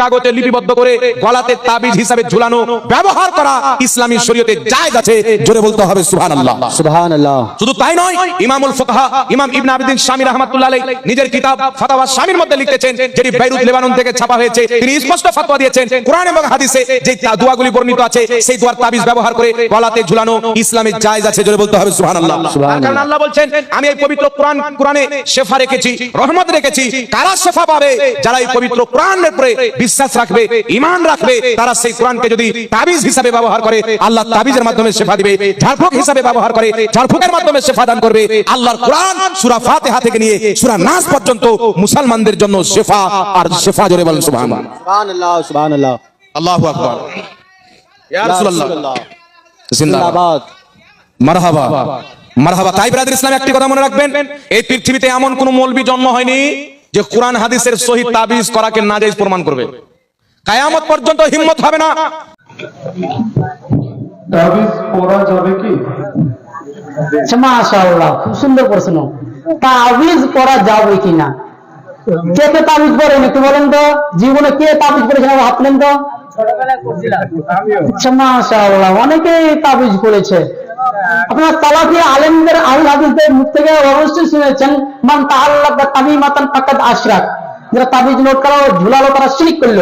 কাগজে লিপিবদ্ধ করে গলাতে তাবিজ হিসাবে ঝুলানো ব্যবহার করা ইসলামী শরীয়তে জায়েজ আছে। জোরে বলতে হবে সুবহানাল্লাহ। সুবহান আল্লাহ শুধু তাই নয় ইমামুল ফুকাহা ইমাম ইবনে আবিদিন শামী রাহমাতুল্লাহ আলাইহি নিজের কিতাব ফাতাওয়া শামীর মধ্যে লিখতেছেন যেটি বেইরুত লেবানন থেকে ছাপা হয়েছে। তিনি স্পষ্ট ফতোয়া দিয়েছেন কোরআন এবং হাদিসে যে দোয়াগুলি বর্ণিত আছে সেই দোয়ার তাবিজ ব্যবহার করে গলাতে ঝুলানো ইসলামে জায়েজ আছে। জোরে বলতে হবে সুবহানাল্লাহ। সুবহানাল্লাহ। কারণ আল্লাহ বলছেন আমি এই পবিত্র কোরআন কোরআনে শেফা রেখেছি রহমত রেখেছি। কারা শেফা পাবে? যারা এই পবিত্র কোরআনের উপরে বিশ্বাস রাখবে ঈমান রাখবে তারা সেই কোরআনকে যদি তাবিজ হিসাবে ব্যবহার করে আল্লাহ তাবিজের মাধ্যমে শেফা দিবে ঝাড়ফুঁক হিসাবে ব্যবহার করে ঝাড়ফুঁকের মাধ্যমে শেফা দান করবে আল্লাহর কোরআন সূরা ফাতিহা থেকে নিয়ে সূরা নাস পর্যন্ত মুসলমানদের জন্য শেফা আর শেফা জোরে বলেন সুবহানাল্লাহ। সুবহান আল্লাহ সুবহান আল্লাহ আকবার। ইয়া রাসূলুল্লাহ। জিন্দাবাদ। মারহাবা। মারহাবা। তাই ব্রাদার ইসলাম একটি কথা মনে রাখবেন এই পৃথিবীতে এমন কোন মৌলবি জন্ম হয়নি যে কোরআন হাদিসের সহিত তাবিজ করাকে নাজাইজ প্রমাণ করবে। কায়ামত পর্যন্ত হিম্মত হবে না। তাবিজ পড়া যাবে কি? মাশাআল্লাহ খুব সুন্দর প্রশ্ন। তাবিজ করা যাবে কিনা? কে কে তাবিজ করেন একটু বলেন তো। জীবনে কে তাবিজ করেছেন হাত তুলেন তো? মাশাআল্লাহ অনেকেই তাবিজ করেছে আপনারা সালাফি আলেমদের আউল হাদিসদের মুখ থেকে অবশ্যই শুনেছেন মান তাআল্লাকা তামিমাতান ফাকাদ আশরাক যারা তাবিজ নোট করা ঝুলালো তারা শিরিক করল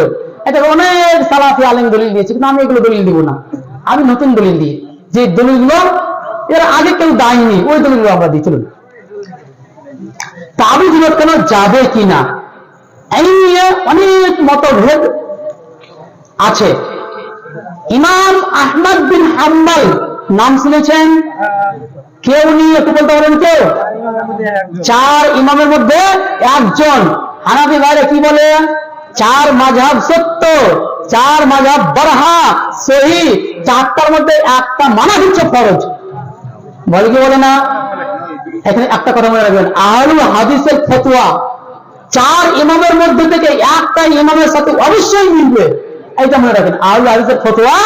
এটা অনেক সালাফি আলেম দলিল দিয়েছে কিন্তু আমি এগুলো দলিল দিব না আমি নতুন দলিল দিই যে দলিলগুলো এর আগে কেউ দায়নি ওই দলিলগুলো আমরা দিই চলুন তাবিজ নোট কেন যাবে কিনা এই নিয়ে অনেক মতভেদ আছে ইমাম আহমদ বিন হাম্বল নাম শুনেছেন? কেউ নিয়ে একটু বলতে পারেন কেউ? চার ইমামের মধ্যে একজন। হানাফি ভাইরা কি বলে? চার মাঝাব সত্য, চার মাঝাব বরহা, সহি। চারটার মধ্যে একটা মানা হচ্ছে ফরজ। বলে কি বলে না? এখানে একটা কথা মনে রাখবেন। আহলুল হাদিসের ফতুয়া। চার ইমামের মধ্যে থেকে একটা ইমামের সাথে অবশ্যই মিলবে। এইটা মনে রাখবেন। আহলুল হাদিসের ফতোয়া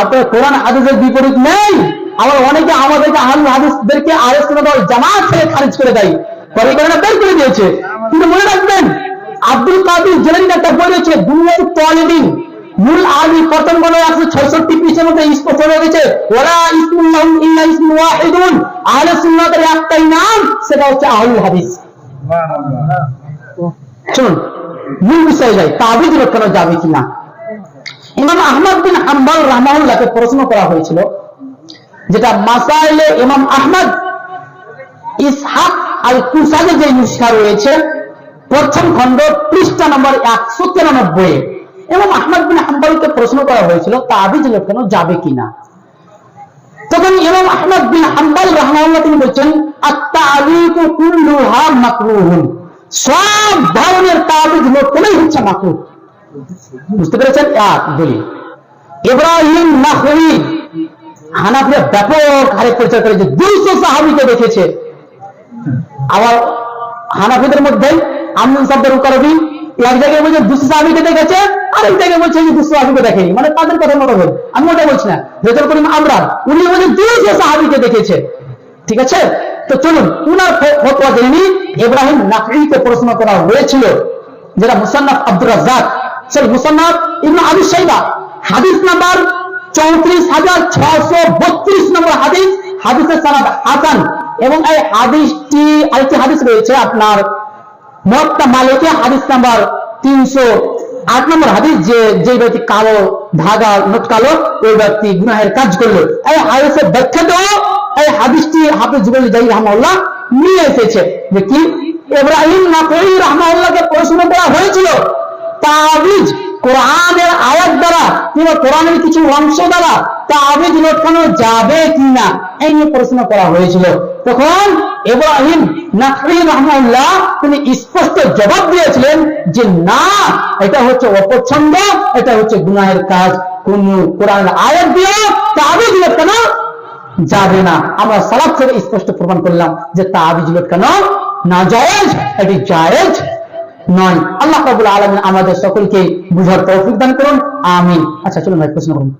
আপনার কোরআন হাদিসের বিপরীত নেই। আবার অনেকে আমাদেরকে হাদিসদেরকে আরেস জামাত থেকে খারিজ করে দেয়। পরে কারণে বের করে দিয়েছে। কিন্তু মনে রাখবেন আব্দুল কাদির জেলানি একটা বই রয়েছে দুনিয়ার তলিদিন মূল আরবি প্রথম বলে একশো ছয়ষট্টি পৃষ্ঠের মধ্যে স্পষ্ট হয়ে গেছে ওরা ইসমুল্লাহ ইল্লা ইসমু ওয়াহিদুন। আহলে সুন্নাতের একটাই নাম সেটা হচ্ছে আহলুল হাদিস। শুনুন মূল বিষয়ে যাই। তাবিজ রক্ষানো যাবে কিনা? ইমাম আহমদ বিন হাম্বল রহমাউল্লাহকে প্রশ্ন করা হয়েছিল যেটা মাসাইলে ইমাম আহমদ ইসহাক আল কুসাদের যে নুসখা রয়েছে, প্রথম খণ্ড পৃষ্ঠা নম্বর একশো তিরানব্বই এবং আহমদ বিন হাম্বলকে প্রশ্ন করা হয়েছিল, তাবিজ লক্ষানো যাবে কিনা? তখন ইমাম আহমদ বিন হাম্বল রহমাউল্লাহ তিনি বলছেন কুল্লুহা মাকরুহুন। সব ধরনের তাবিজ লক্ষণই হচ্ছে মাকরুহ। বুঝতে পেরেছেন? এক বলি ইব্রাহিম নাহরি হানাফিরা ব্যাপক হারে পরিচয় করেছে দুইশো সাহাবিকে দেখেছে। আবার হানাফিদের মধ্যে আমনুল শব্দের উকারবি এক জায়গায় বলছে দুশো সাহাবিকে দেখেছে, আরেক জায়গায় বলছে যে দুশো সাহাবিকে দেখেনি। মানে তাদের কথা মতো বল আমি ওটা বলছি না। রেজল করিম আমরান, উনি বলছেন দুইশো সাহাবিকে দেখেছে। ঠিক আছে? তো চলুন, উনার ফতোয়া জেনে ইব্রাহিম নাকরিকে প্রশ্ন করা হয়েছিল, যেটা মুসান্নাফ আব্দুর রাজ্জাক সেই মুসান্নাফ ইবনু আবি শাইবা। হাদিস নাম্বার চৌত্রিশ হাজার ছশো বত্রিশ নম্বর হাদিস, হাদিসের সানাদ হাসান। এবং এই হাদিসটি আরেকটি হাদিস রয়েছে আপনার মক্কা মালিকে, হাদিস নাম্বার তিনশো আট নম্বর হাদিস, যে যে ব্যক্তি কালো ধাগা লটকালো ওই ব্যক্তি গুনাহের কাজ করল। এই হাদিসের ব্যাখ্যা তো এই হাদিসটি হাফিজ জুবেল জাহি রহমাউল্লাহ নিয়ে এসেছে। যে কি? ইব্রাহিম নাকই হয়েছিল তাবিজ কোরআনের আয়াত দ্বারা, কিংবা কোরআনের কিছু অংশ দ্বারা তাবিজ লটকানো যাবে কিনা, এই নিয়ে প্রশ্ন করা হয়েছিল। তখন ইব্রাহিম নাকরি রহমাউল্লাহ তিনি স্পষ্ট জবাব দিয়েছিলেন যে, না, এটা হচ্ছে অপছন্দ, এটা হচ্ছে গুনাহের কাজ। কোন কোরআনের আয়াত দিয়ে তাবিজ লটকানো যাবে না। আমরা সালাদ থেকে স্পষ্ট প্রমাণ করলাম যে তাবিজ লটকানো না জায়েজ এটি জায়েজ নয়। আল্লাহ কাবুল আলম আমাদের সকলকে বুঝার তৌফিক দান করুন। আমি আচ্ছা চলুন ভাই, প্রশ্ন করুন।